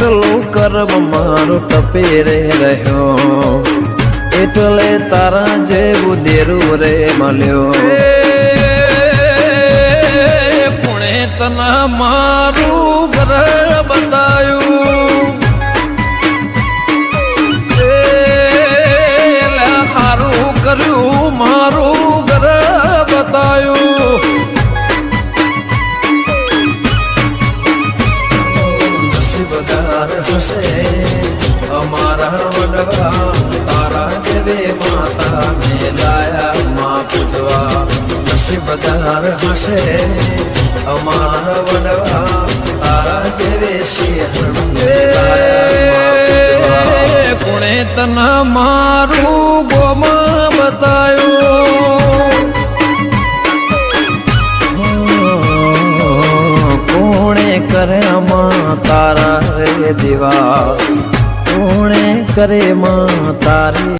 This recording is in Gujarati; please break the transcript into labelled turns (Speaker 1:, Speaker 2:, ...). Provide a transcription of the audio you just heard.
Speaker 1: એટલું કર્મ મારો ટપી રે રહ્યો. એટલે તારા જેવું દેરું રે મળ્યો. પુણે તના મારું ઘર બતાયું. હારું કર્યું મારું ઘર બતાયું. નસીબદાર હશે અમારા વડવા, તારા જેવે માતા ને લાયા માં પૂજવા નસીબદાર હશે અમારા વડવા તારા લાયા. માં કોણે તના મારું ગોમાં બતાયું? કરે માં તારા રે દેવા. કોણે કરે માં તારી